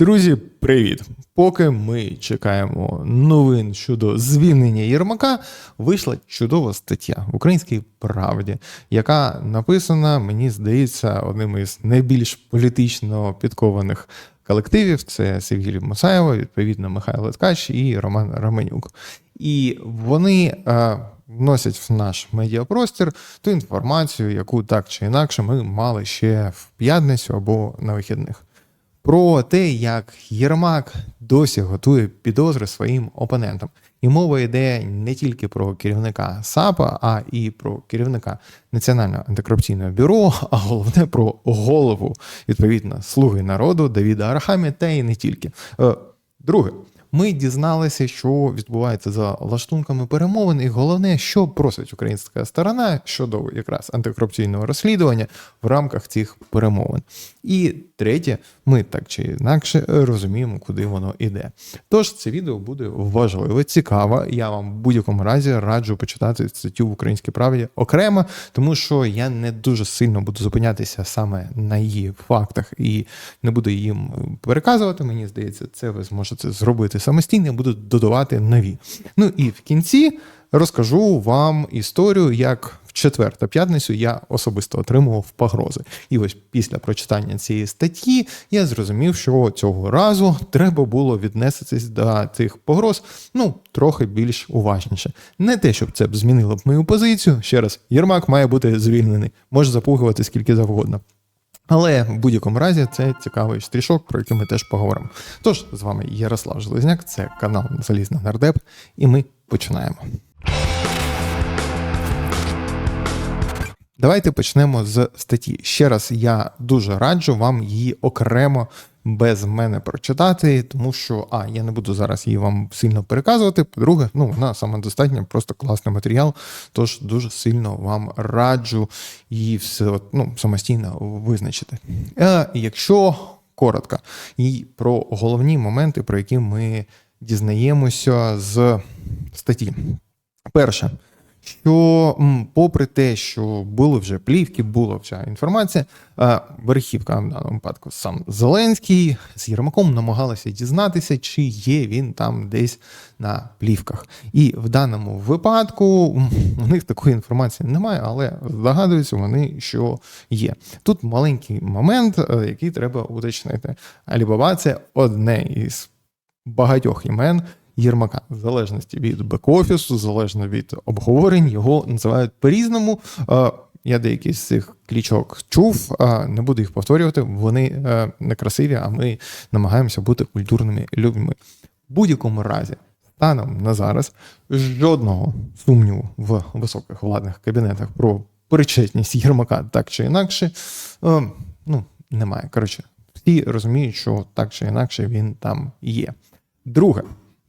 Друзі, привіт! Поки ми чекаємо новин щодо звільнення Єрмака, вийшла чудова стаття в Українській правді, яка написана, мені здається, одним із найбільш політично підкованих колективів. Це Сергій Мусаєва, відповідно, Михайло Ткач і Роман Раменюк. І вони е, вносять в наш медіапростір ту інформацію, яку так чи інакше ми мали ще в п'ятницю або на вихідних про те, як Єрмак досі готує підозри своїм опонентам. І мова йде не тільки про керівника САПа, а і про керівника Національного антикорупційного бюро, а головне про голову відповідно слуги народу Давіда Арахамі, та й не тільки. Е, Друге, ми дізналися, що відбувається за лаштунками перемовин, і головне, що просить українська сторона щодо якраз антикорупційного розслідування в рамках цих перемовин. І третє, ми так чи інакше розуміємо, куди воно іде. Тож це відео буде важливе, цікаве. Я вам в будь-якому разі раджу почитати статтю в українській правді окремо, тому що я не дуже сильно буду зупинятися саме на її фактах і не буду їм переказувати. Мені здається, це ви зможете зробити самостійно, я буду додавати нові. Ну і в кінці розкажу вам історію, як в четвер та п'ятницю я особисто отримував погрози. І ось після прочитання цієї статті я зрозумів, що цього разу треба було віднестись до цих погроз ну трохи більш уважніше. Не те, щоб це б змінило б мою позицію. Ще раз, Єрмак має бути звільнений, може запугувати скільки завгодно. Але в будь-якому разі це цікавий стрішок, про який ми теж поговоримо. Тож з вами Ярослав Железняк, це канал Залізна Нардеп, і ми починаємо. Давайте почнемо з статті. Ще раз я дуже раджу вам її окремо без мене прочитати, тому що а я не буду зараз її вам сильно переказувати. По-друге, ну вона самодостатня, просто класний матеріал. Тож дуже сильно вам раджу її все ну, самостійно визначити. Е, Якщо коротко, і про головні моменти, про які ми дізнаємося з статті. Перше що, попри те, що були вже плівки, була вся інформація, верхівка в даному випадку сам Зеленський з Єрмаком намагалися дізнатися, чи є він там десь на плівках. І в даному випадку у них такої інформації немає, але здогадуються вони, що є. Тут маленький момент, е, який треба уточнити. Алібаба це одне із багатьох імен. Єрмака, в залежності від бек-офісу, залежно від обговорень, його називають по-різному. Я деякі з цих клічок чув, не буду їх повторювати. Вони е, некрасиві, а ми намагаємося бути культурними людьми. В будь-якому разі, станом на зараз, жодного сумніву в високих владних кабінетах про причетність Єрмака так чи інакше, е, ну немає. Коротше, всі розуміють, що так чи інакше він там є. Друге.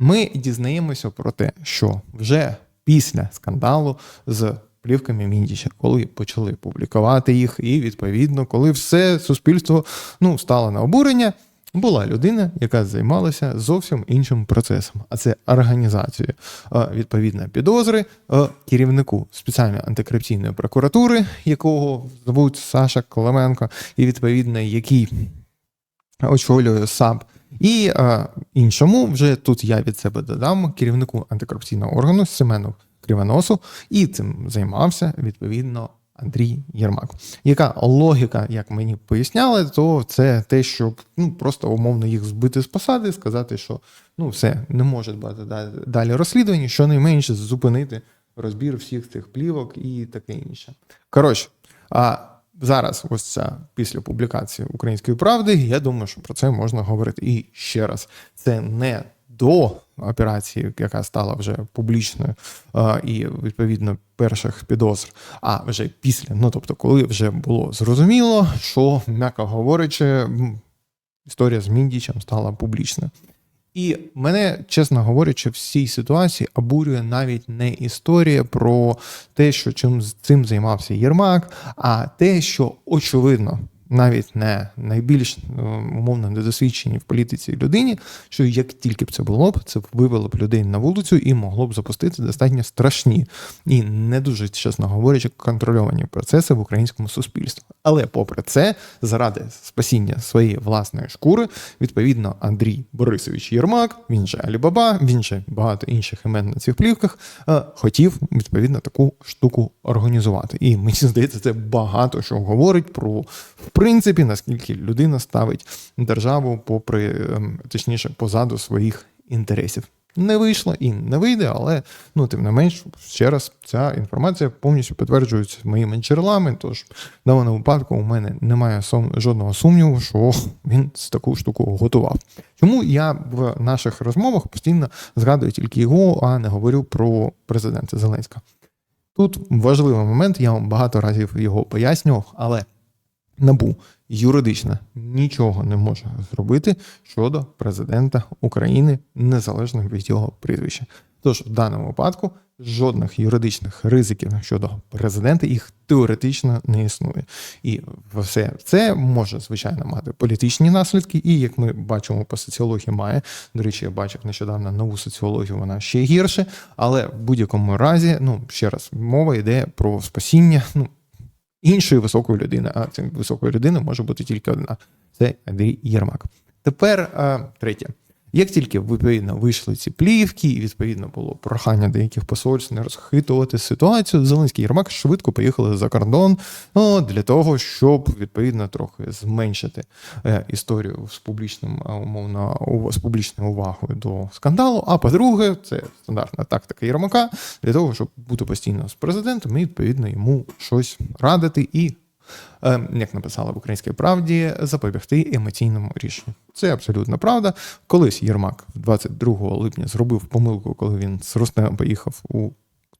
Ми дізнаємося про те, що вже після скандалу з плівками Міндіча, коли почали публікувати їх, і відповідно, коли все суспільство ну, стало на обурення, була людина, яка займалася зовсім іншим процесом, а це організацією. Відповідно підозри керівнику спеціальної антикорупційної прокуратури, якого звуть Саша Коломенко, і відповідно який очолює САП. І е, іншому, вже тут я від себе додам керівнику антикорупційного органу Семену Кривоносу, і цим займався відповідно Андрій Єрмак. Яка логіка, як мені поясняли, то це те, щоб ну просто умовно їх збити з посади, сказати, що ну все не може бути далі розслідування, щонайменше зупинити розбір всіх цих плівок і таке інше. Коротше, а зараз, ось ця після публікації української правди, я думаю, що про це можна говорити. І ще раз, це не до операції, яка стала вже публічною, і відповідно перших підозр, а вже після. Ну тобто, коли вже було зрозуміло, що м'яко говорячи, історія з Міндічем стала публічною. І мене, чесно говорячи, в цій ситуації обурює навіть не історія про те, що чим цим займався Єрмак, а те, що очевидно навіть не найбільш е, умовно недосвідченій в політиці людині, що як тільки б це було б, це б вивело б людей на вулицю і могло б запустити достатньо страшні і не дуже, чесно говорячи, контрольовані процеси в українському суспільстві. Але попри це, заради спасіння своєї власної шкури, відповідно, Андрій Борисович Єрмак, він же Алібаба, він же багато інших імен на цих плівках, е, хотів відповідно таку штуку організувати. І мені здається, це багато що говорить про принципі наскільки людина ставить державу попри ем, точніше позаду своїх інтересів. Не вийшло і не вийде, але ну тим не менш, ще раз, ця інформація повністю підтверджується моїми джерелами. Тож в даному випадку у мене немає сум, жодного сумніву, що він з таку штуку готував. Чому я в наших розмовах постійно згадую тільки його, а не говорю про президента Зеленська? Тут важливий момент, я вам багато разів його пояснював, але набу юридично нічого не може зробити щодо президента України незалежно від його прізвища. Тож в даному випадку жодних юридичних ризиків щодо президента їх теоретично не існує, і все це може звичайно мати політичні наслідки. І як ми бачимо по соціології, має до речі, я бачив нещодавно нову соціологію. Вона ще гірше, але в будь-якому разі, ну ще раз, мова йде про спасіння. Ну іншої високої людини, а цим високою людиною може бути тільки одна це Андрій Єрмак. Тепер третє. Як тільки відповідно вийшли ці плівки, і відповідно було прохання деяких посольств не розхитувати ситуацію, Зеленський Єрмак швидко поїхали за кордон ну, для того, щоб відповідно трохи зменшити е, історію з публічним умовно з публічною увагою до скандалу. А по-друге, це стандартна тактика Єрмака для того, щоб бути постійно з президентом і відповідно йому щось радити і як написала в українській правді, запобігти емоційному рішенню. Це абсолютно правда. Колись Єрмак 22 липня зробив помилку, коли він з Руснею поїхав у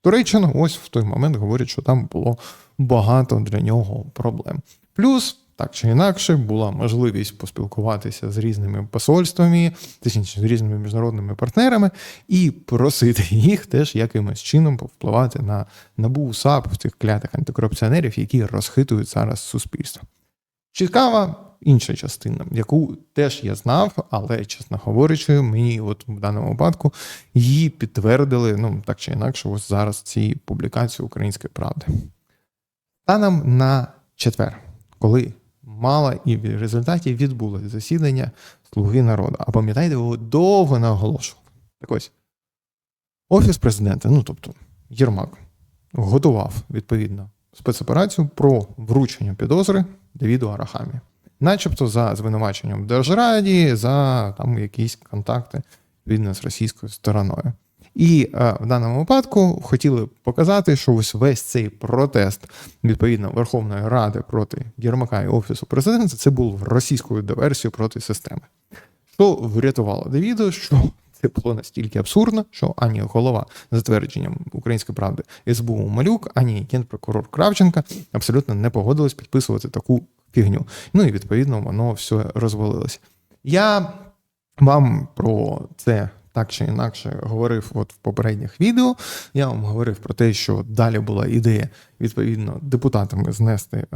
Туреччину. Ось в той момент говорять, що там було багато для нього проблем. Плюс так чи інакше була можливість поспілкуватися з різними посольствами, точніше з різними міжнародними партнерами, і просити їх теж якимось чином повпливати на набу САП в цих клятих антикорупціонерів, які розхитують зараз суспільство. Цікава інша частина, яку теж я знав, але, чесно говорячи, мені от в даному випадку її підтвердили, ну так чи інакше, ось зараз ці публікації Української правди. Станом на четвер, коли мала і в результаті відбулось засідання Слуги народу. А пам'ятаєте, його довго наголошував. Так ось Офіс президента, ну тобто Єрмак, готував відповідно спецоперацію про вручення підозри Давіду Арахамі, начебто за звинуваченням в Держраді, за там якісь контакти відповідно з російською стороною. І е, в даному випадку хотіли показати, що ось весь цей протест відповідно Верховної Ради проти Єрмака і Офісу президента це був російською диверсією проти системи. Що врятувало Давіду, що це було настільки абсурдно, що ані голова за твердженням української правди СБУ Малюк, ані генпрокурор Кравченка абсолютно не погодились підписувати таку фігню. Ну і відповідно воно все розвалилося. Я вам про це так чи інакше говорив от в попередніх відео. Я вам говорив про те, що далі була ідея відповідно депутатами знести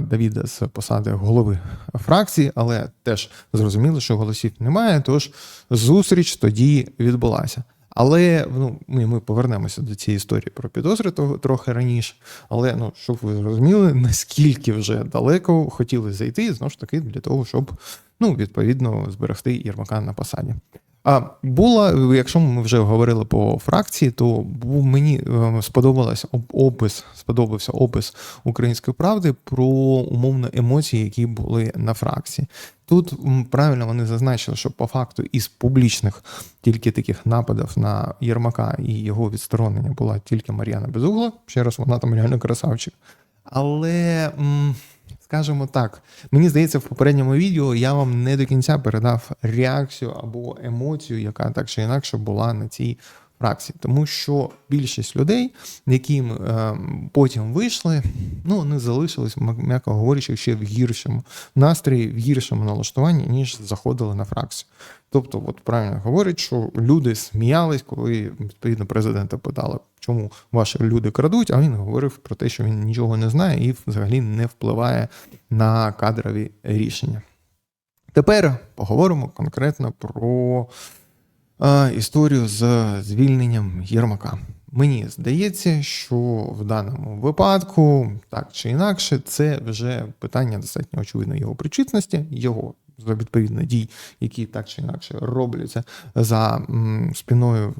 Давіда з посади голови фракції, але теж зрозуміло, що голосів немає. Тож зустріч тоді відбулася. Але ну, ми ми повернемося до цієї історії про підозри того трохи раніше. Але ну, щоб ви зрозуміли, наскільки вже далеко хотіли зайти, знову ж таки, для того, щоб ну, відповідно зберегти Єрмака на посаді. А була, якщо ми вже говорили по фракції, то мені е, сподобалося опис, сподобався опис української правди про умовно емоції, які були на фракції. Тут правильно вони зазначили, що по факту із публічних тільки таких нападів на Єрмака і його відсторонення була тільки Мар'яна Безугла. Ще раз вона там реально красавчик. Але скажімо так, мені здається, в попередньому відео я вам не до кінця передав реакцію або емоцію, яка так чи інакше була на цій фракції, тому що більшість людей, які е, потім вийшли, ну вони залишились, м'яко говорячи, ще в гіршому настрої, в гіршому налаштуванні, ніж заходили на фракцію. Тобто, от правильно говорить, що люди сміялись, коли відповідно президента питали, чому ваші люди крадуть, а він говорив про те, що він нічого не знає і взагалі не впливає на кадрові рішення. Тепер поговоримо конкретно про історію з звільненням Єрмака. Мені здається, що в даному випадку, так чи інакше, це вже питання достатньо очевидно його причетності, його відповідно дій, які так чи інакше робляться за спиною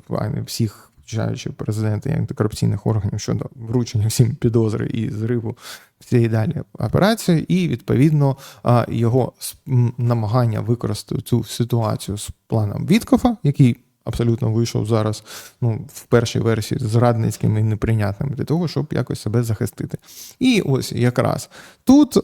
всіх включаючи президента і антикорупційних органів щодо вручення всім підозри і зриву цієї далі операції, і відповідно його намагання використати цю ситуацію з планом Віткофа, який абсолютно вийшов зараз ну, в першій версії зрадницьким і неприйнятним для того, щоб якось себе захистити. І ось якраз тут,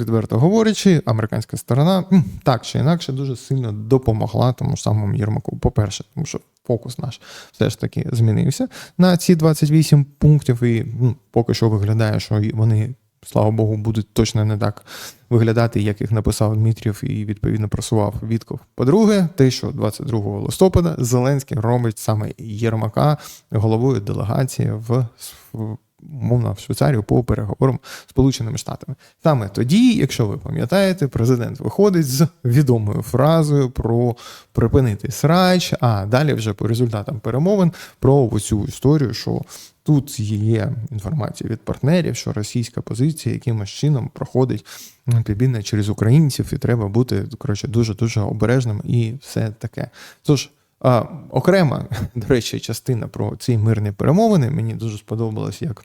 відверто говорячи, американська сторона так чи інакше дуже сильно допомогла тому самому Єрмаку. По-перше, тому що фокус наш все ж таки змінився на ці 28 пунктів, і ну, поки що виглядає, що вони слава Богу, будуть точно не так виглядати, як їх написав Дмитрів і відповідно просував Вітков. По-друге, те, що 22 листопада Зеленський робить саме Єрмака головою делегації в мовно в Швейцарію по переговорам з Сполученими Штатами. Саме тоді, якщо ви пам'ятаєте, президент виходить з відомою фразою про припинити срач, а далі вже по результатам перемовин про цю історію, що тут є інформація від партнерів, що російська позиція якимось чином проходить підбідне через українців, і треба бути коротше дуже дуже обережним і все таке. Тож. Окрема, до речі, частина про ці мирні перемовини мені дуже сподобалось, як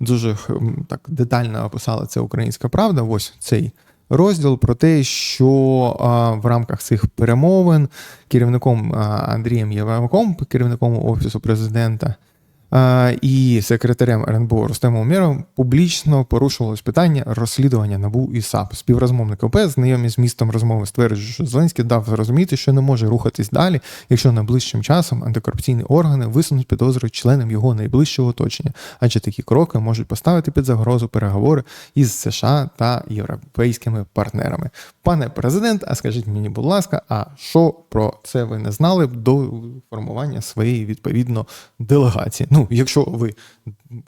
дуже так детально описала це українська правда. Ось цей розділ про те, що в рамках цих перемовин керівником Андрієм Єваком, керівником офісу президента і секретарем РНБО Рустемом Умєровим публічно порушувалось питання розслідування НАБУ і САП. Співрозмовник ОП, знайомі з містом розмови, стверджують, що Зеленський дав зрозуміти, що не може рухатись далі, якщо найближчим часом антикорупційні органи висунуть підозри членам його найближчого оточення, адже такі кроки можуть поставити під загрозу переговори із США та європейськими партнерами. Пане президент, а скажіть мені, будь ласка, а що про це ви не знали до формування своєї відповідно делегації? Ну, якщо ви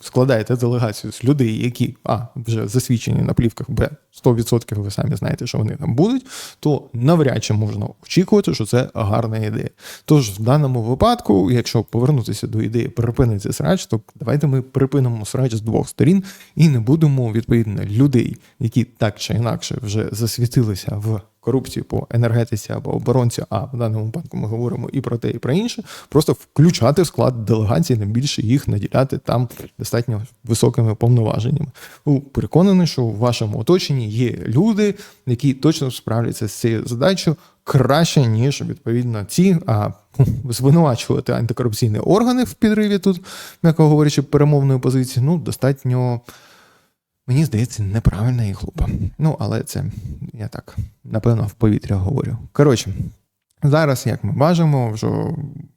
складаєте делегацію з людей, які а вже засвідчені на плівках, б 100% ви самі знаєте, що вони там будуть, то навряд чи можна очікувати, що це гарна ідея. Тож в даному випадку, якщо повернутися до ідеї припинити срач, то давайте ми припинимо срач з двох сторін і не будемо відповідно людей, які так чи інакше вже засвітилися в корупції по енергетиці або оборонці, а в даному випадку ми говоримо і про те, і про інше, просто включати в склад делегації, не більше їх наділяти там достатньо високими повноваженнями. Переконаний, що в вашому оточенні є люди, які точно справляться з цією задачею краще, ніж відповідно ці, а звинувачувати антикорупційні органи в підриві тут, м'яко говорячи, перемовної позиції, ну достатньо. Мені здається, неправильна і глупа. Ну, але це я так напевно в повітря говорю. Коротше, зараз, як ми бачимо, вже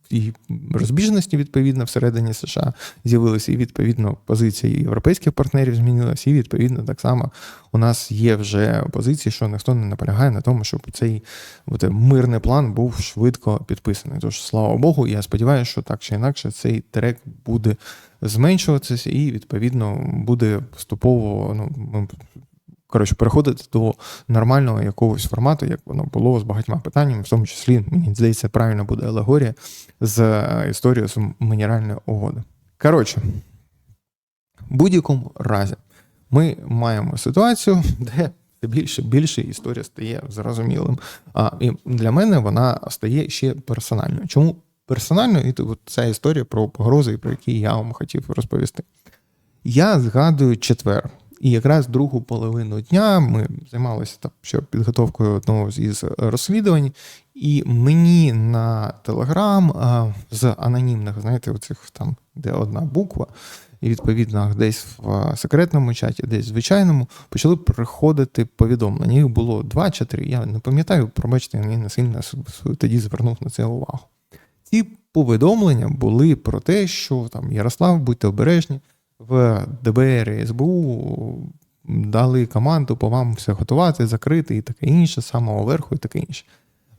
і розбіжності відповідно всередині США з'явилися, і відповідно позиція європейських партнерів змінилася, і відповідно так само у нас є вже позиції, що ніхто не наполягає на тому, щоб цей мирний план був швидко підписаний. Тож, слава Богу, я сподіваюся, що так чи інакше цей трек буде зменшуватися, і відповідно буде поступово ну, коротше, переходити до нормального якогось формату, як воно було з багатьма питаннями, в тому числі, мені здається, правильно буде алегорія з е, історією з мінеральної угоди. Коротше, в будь-якому разі, ми маємо ситуацію, де більше більше історія стає зрозумілим. А і для мене вона стає ще персональною. Чому персонально? І ця історія про погрози, про які я вам хотів розповісти. Я згадую четвер. І якраз другу половину дня ми займалися там що підготовкою одного із розслідувань, і мені на Телеграм з анонімних, знаєте, оцих там, де одна буква, і відповідно десь в секретному чаті, десь в звичайному, почали приходити повідомлення. Їх було два чи три. Я не пам'ятаю, пробачте, я не сильно тоді звернув на це увагу. Ці повідомлення були про те, що там Ярослав, будьте обережні, в ДБР і СБУ дали команду по вам все готувати, закрити і таке інше, самого верху і таке інше.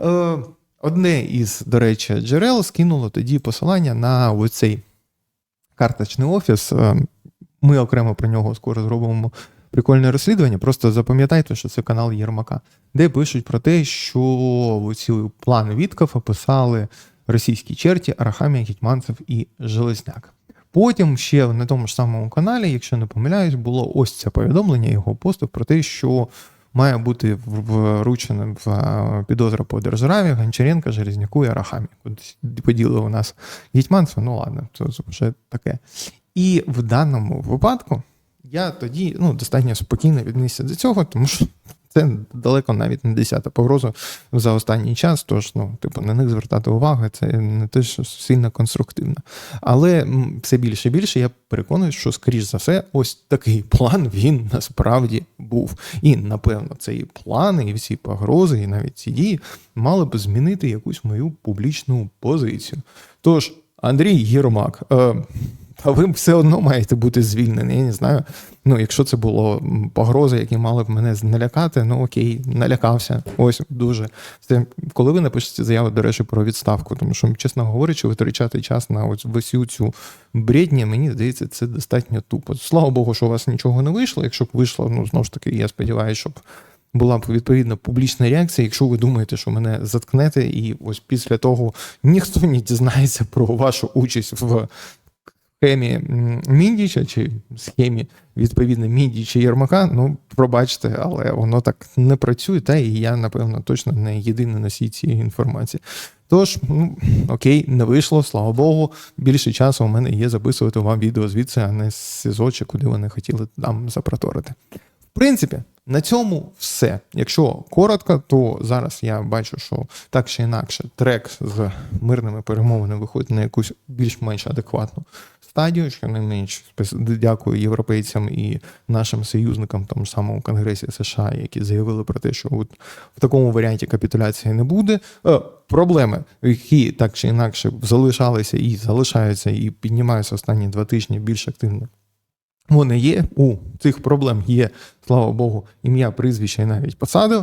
Е, Одне із, до речі, джерел скинуло тоді посилання на оцей карточний офіс. Е, Ми окремо про нього скоро зробимо прикольне розслідування. Просто запам'ятайте, що це канал Єрмака, де пишуть про те, що ці плани Віткафа писали російські черті Арахамія, Гетьманцев і Железняк. Потім ще на тому ж самому каналі, якщо не помиляюсь, було ось це повідомлення його посту про те, що має бути вручена в підозра по державі Гончаренка, Железняку і Арахамі. Поділили у нас Гетьманцев, ну ладно, це вже таке. І в даному випадку я тоді ну, достатньо спокійно віднісся до цього, тому що це далеко навіть не десята погроза за останній час. Тож, ну, типу, на них звертати увагу, це не те, що сильно конструктивно. Але все більше і більше я переконую, що, скоріш за все, ось такий план він насправді був. І, напевно, цей план і всі погрози, і навіть ці дії мали б змінити якусь мою публічну позицію. Тож, Андрій Єрмак. Е, а ви все одно маєте бути звільнені. Я не знаю. Ну, якщо це було погрози, які мали б мене налякати, ну окей, налякався. Ось дуже. Це коли ви напишете заяву, до речі, про відставку, тому що, чесно говорячи, витрачати час на ось всю цю бредні, мені здається, це достатньо тупо. Слава Богу, що у вас нічого не вийшло. Якщо б вийшло, ну знову ж таки, я сподіваюся, щоб. Була б відповідна публічна реакція, якщо ви думаєте, що мене заткнете, і ось після того ніхто не дізнається про вашу участь в схемі Міндіча чи схемі відповідно Міндіча Єрмака, ну пробачте, але воно так не працює, та і я, напевно, точно не єдиний носій цієї інформації. Тож, ну окей, не вийшло, слава Богу. Більше часу у мене є записувати вам відео звідси, а не з СІЗО, чи куди вони хотіли там запроторити. Принципі, на цьому все. Якщо коротко, то зараз я бачу, що так чи інакше трек з мирними перемовинами виходить на якусь більш-менш адекватну стадію, що не менш дякую європейцям і нашим союзникам, тому самому Конгресі США, які заявили про те, що от в такому варіанті капітуляції не буде. Е, проблеми, які так чи інакше залишалися і залишаються, і піднімаються останні два тижні більш активно. Вони є у цих проблем є слава Богу, ім'я, прізвище і навіть посади,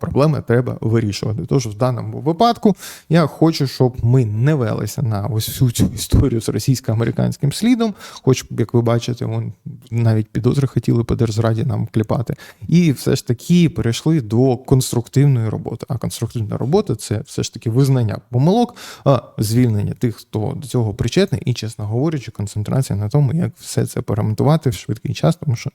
проблеми треба вирішувати. Тож в даному випадку я хочу, щоб ми не велися на ось всю цю історію з російсько-американським слідом, хоч, як ви бачите, вон навіть підозри хотіли по держзраді нам кліпати. І все ж таки перейшли до конструктивної роботи. А конструктивна робота це все ж таки визнання помилок, звільнення тих, хто до цього причетний, і, чесно говорячи, концентрація на тому, як все це перемонтувати в швидкий час, тому що.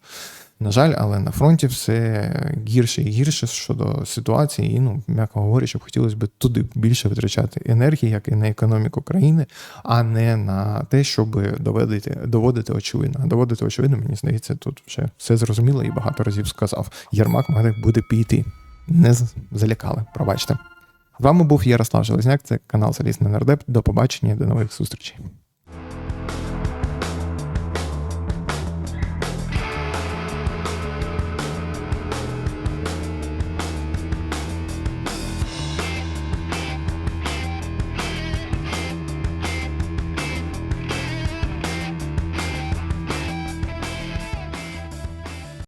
На жаль, але на фронті все гірше і гірше щодо ситуації, і ну, м'яко говорячи, хотілося б туди більше витрачати енергії, як і на економіку країни, а не на те, щоб доводити доводити очевидно. Доводити очевидно, мені здається, тут вже все зрозуміло і багато разів сказав. Єрмак має буде піти. Не залякали, пробачте. З вами був Ярослав Железняк, це канал Залізний Нардеп. До побачення, до нових зустрічей.